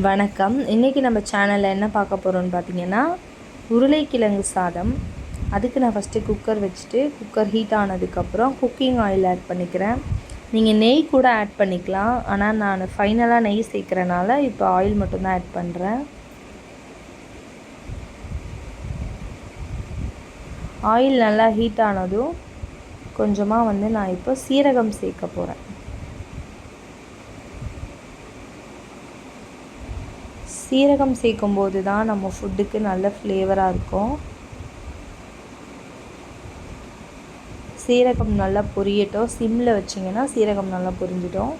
வணக்கம். இன்றைக்கி நம்ம சேனலில் என்ன பார்க்க போகிறோம்னு பார்த்தீங்கன்னா உருளைக்கிழங்கு சாதம். அதுக்கு நான் ஃபஸ்ட்டு குக்கர் வச்சுட்டு குக்கர் ஹீட் ஆனதுக்கப்புறம் குக்கிங் ஆயில் ஆட் பண்ணிக்கிறேன். நீங்கள் நெய் கூட ஆட் பண்ணிக்கலாம். ஆனால் நான் ஃபைனலாக நெய் சேர்க்குறனால இப்போ ஆயில் மட்டும்தான் ஆட் பண்ணுறேன் ஆயில் நல்லா ஹீட் ஆனதும் கொஞ்சமாக வந்து நான் இப்போ சீரகம் சேர்க்க போகிறேன் சீரகம் சேர்க்கும் போது தான் நம்ம ஃபுட்டுக்கு நல்ல ஃப்ளேவராக இருக்கும். சீரகம் நல்லா பொரியட்டும். சிம்மில் வச்சிங்கன்னா சீரகம் நல்லா பொரிஞ்சிடும்.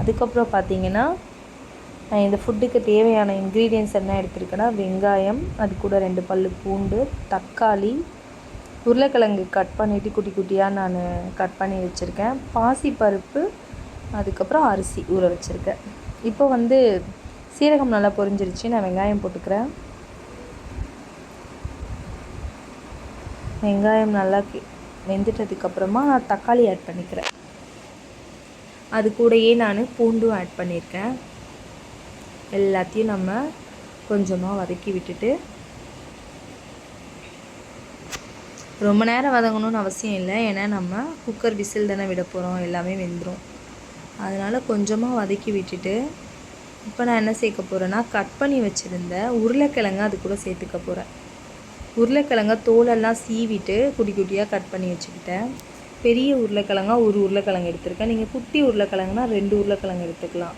அதுக்கப்புறம் பார்த்தீங்கன்னா நான் இந்த ஃபுட்டுக்கு தேவையான இன்க்ரீடியன்ஸ் என்ன எடுத்திருக்கேன்னா வெங்காயம் அது கூட ரெண்டு பல் பூண்டு தக்காளி உருளைக்கிழங்கு கட் பண்ணிவிட்டு குட்டி குட்டியாக நான் கட் பண்ணி வச்சுருக்கேன். பாசிப்பருப்பு அதுக்கப்புறம் அரிசி ஊற வச்சுருக்கேன். இப்போ வந்து சீரகம் நல்லா பொரிஞ்சிருச்சு நான் வெங்காயம் போட்டுக்கிறேன். வெங்காயம் நல்லா வெந்துட்டதுக்கப்புறமா நான் தக்காளி ஆட் பண்ணிக்கிறேன். அது கூடயே நான் பூண்டும் ஆட் பண்ணியிருக்கேன். எல்லாத்தையும் நம்ம கொஞ்சமாக வதக்கி விட்டுட்டு ரொம்ப நேரம் வதங்கணும்னு அவசியம் இல்லை. ஏன்னா நம்ம குக்கர் விசில் தானே விட போகிறோம் எல்லாமே வெந்துடும் அதனால் கொஞ்சமாக வதக்கி விட்டுட்டு இப்போ நான் என்ன சேர்க்க போகிறேன்னா கட் பண்ணி வச்சுருந்த உருளைக்கிழங்க அது கூட சேர்த்துக்க போகிறேன் உருளைக்கிழங்க தோலெல்லாம் சீவிட்டு குட்டி குட்டியாக கட் பண்ணி வச்சுக்கிட்டேன். பெரிய உருளைக்கிழங்கா ஒரு உருளைக்கிழங்கு எடுத்திருக்கேன். நீங்கள் குட்டி உருளைக்கிழங்குனா ரெண்டு உருளைக்கிழங்கு எடுத்துக்கலாம்.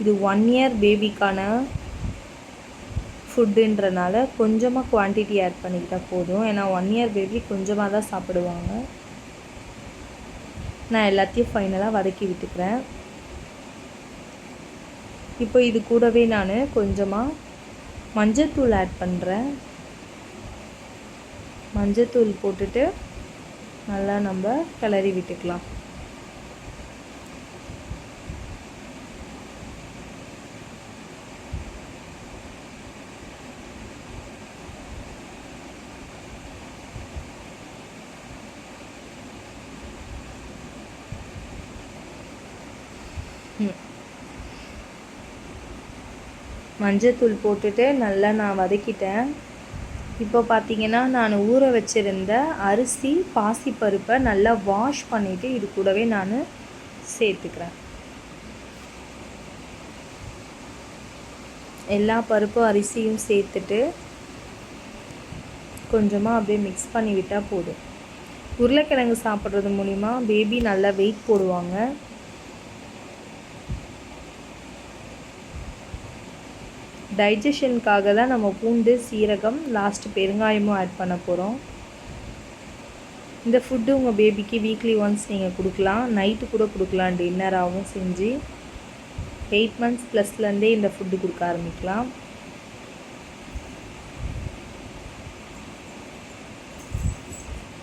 இது ஒன் இயர் பேபிக்கான ஃபுட்டுன்றனால கொஞ்சமாக குவான்டிட்டி ஆட் பண்ணிக்கிட்டால் போதும். ஏன்னா ஒன் இயர் பேபி கொஞ்சமாக தான் சாப்பிடுவாங்க. நான் எல்லாத்தையும் ஃபைனலாக வதக்கி விட்டுக்கிறேன். இப்போ இது கூடவே நான் கொஞ்சமாக மஞ்சத்தூள் ஆட் பண்ணுறேன் மஞ்சத்தூள் போட்டுட்டு நல்லா நம்ம கிளறி விட்டுக்கலாம். ம். மஞ்சத்தூள் போட்டுட்டு நல்லா நான் வதக்கிட்டேன். இப்போ பார்த்தீங்கன்னா நான் ஊற வச்சுருந்த அரிசி பாசிப்பருப்பை நல்லா வாஷ் பண்ணிவிட்டு இது கூடவே நான் சேர்த்துக்கிறேன். எல்லா பருப்பும் அரிசியும் சேர்த்துட்டு கொஞ்சமாக அப்படியே மிக்ஸ் பண்ணிவிட்டால் போதும். உருளைக்கிழங்கு சாப்பிட்றது மூலிமா பேபி நல்லா வெயிட் போடுவாங்க. டைஜஷனுக்காக தான் நம்ம பூண்டு சீரகம் லாஸ்ட்டு பெருங்காயமும் ஆட் பண்ண போகிறோம் இந்த ஃபுட்டு உங்கள் பேபிக்கு வீக்லி ஒன்ஸ் நீங்கள் கொடுக்கலாம். நைட்டு கூட கொடுக்கலாம். டின்னராகவும் செஞ்சு எயிட் மந்த்ஸ் ப்ளஸ்லேருந்தே இந்த ஃபுட்டு கொடுக்க ஆரம்பிக்கலாம்.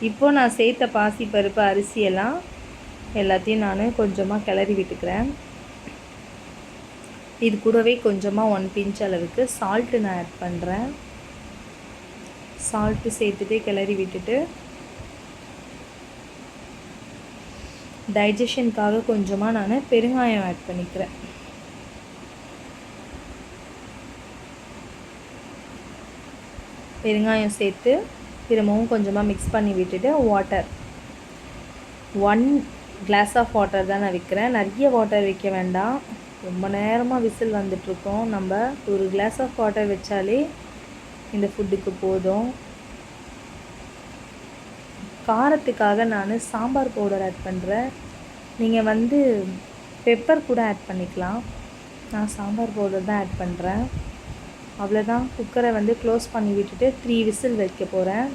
இப்போது நான் சேர்த்த பாசிப்பருப்பு அரிசியெல்லாம் எல்லாத்தையும் நான் கொஞ்சமாக கிளறி விட்டுக்கிறேன். இது கூடவே கொஞ்சமாக ஒன் பிஞ்ச் அளவுக்கு சால்ட்டு நான் ஆட் பண்ணுறேன் சால்ட்டு சேர்த்துட்டு கிளறி விட்டுட்டு டைஜஷனுக்காக கொஞ்சமாக நான் பெருங்காயம் ஆட் பண்ணிக்கிறேன். பெருங்காயம் சேர்த்து திரும்பவும் கொஞ்சமாக மிக்ஸ் பண்ணி விட்டுட்டு water one glass of water தான் நான் விற்கிறேன் நிறைய வாட்டர் விற்க வேண்டாம். ரொம்ப நேரமாக விசில் வந்துட்ருக்கோம் நம்ம ஒரு கிளாஸ் ஆஃப் வாட்டர் வச்சாலே இந்த ஃபுட்டுக்கு போதும். காரத்துக்காக நான் சாம்பார் பவுடர் ஆட் பண்ணுறேன் நீங்கள் வந்து பெப்பர் கூட ஆட் பண்ணிக்கலாம். நான் சாம்பார் பவுடர் தான் ஆட் பண்ணுறேன் அவ்வளோதான் குக்கரை வந்து க்ளோஸ் பண்ணி விட்டுட்டு த்ரீ விசில் வைக்க போகிறேன்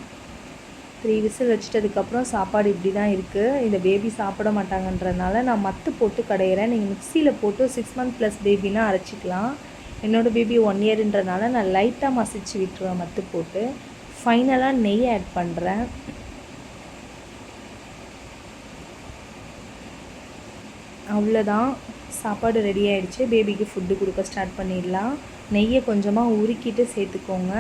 த்ரீ விசில் வச்சிட்டதுக்கப்புறம் சாப்பாடு இப்படி தான் இருக்குது இந்த பேபி சாப்பிட மாட்டாங்கன்றனால நான் மத்து போட்டு கடையிறேன். நீங்கள் மிக்சியில் போட்டு சிக்ஸ் மந்த் ப்ளஸ் பேபினா அரைச்சிக்கலாம். என்னோடய பேபி ஒன் இயர்ன்றனால நான் லைட்டாக மசிச்சு விட்டுருவேன் மத்து போட்டு. ஃபைனலாக நெய் ஆட் பண்ணுறேன் அவ்வளோதான் சாப்பாடு ரெடி ஆகிடுச்சு பேபிக்கு ஃபுட்டு கொடுக்க ஸ்டார்ட் பண்ணிடலாம். நெய்யை கொஞ்சமாக உருக்கிட்டு சேர்த்துக்கோங்க.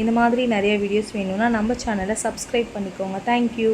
இந்த மாதிரி நிறைய வீடியோஸ் வேணும்னா நம்ம சேனலை சப்ஸ்கிரைப் பண்ணிக்கோங்க. தேங்க்யூ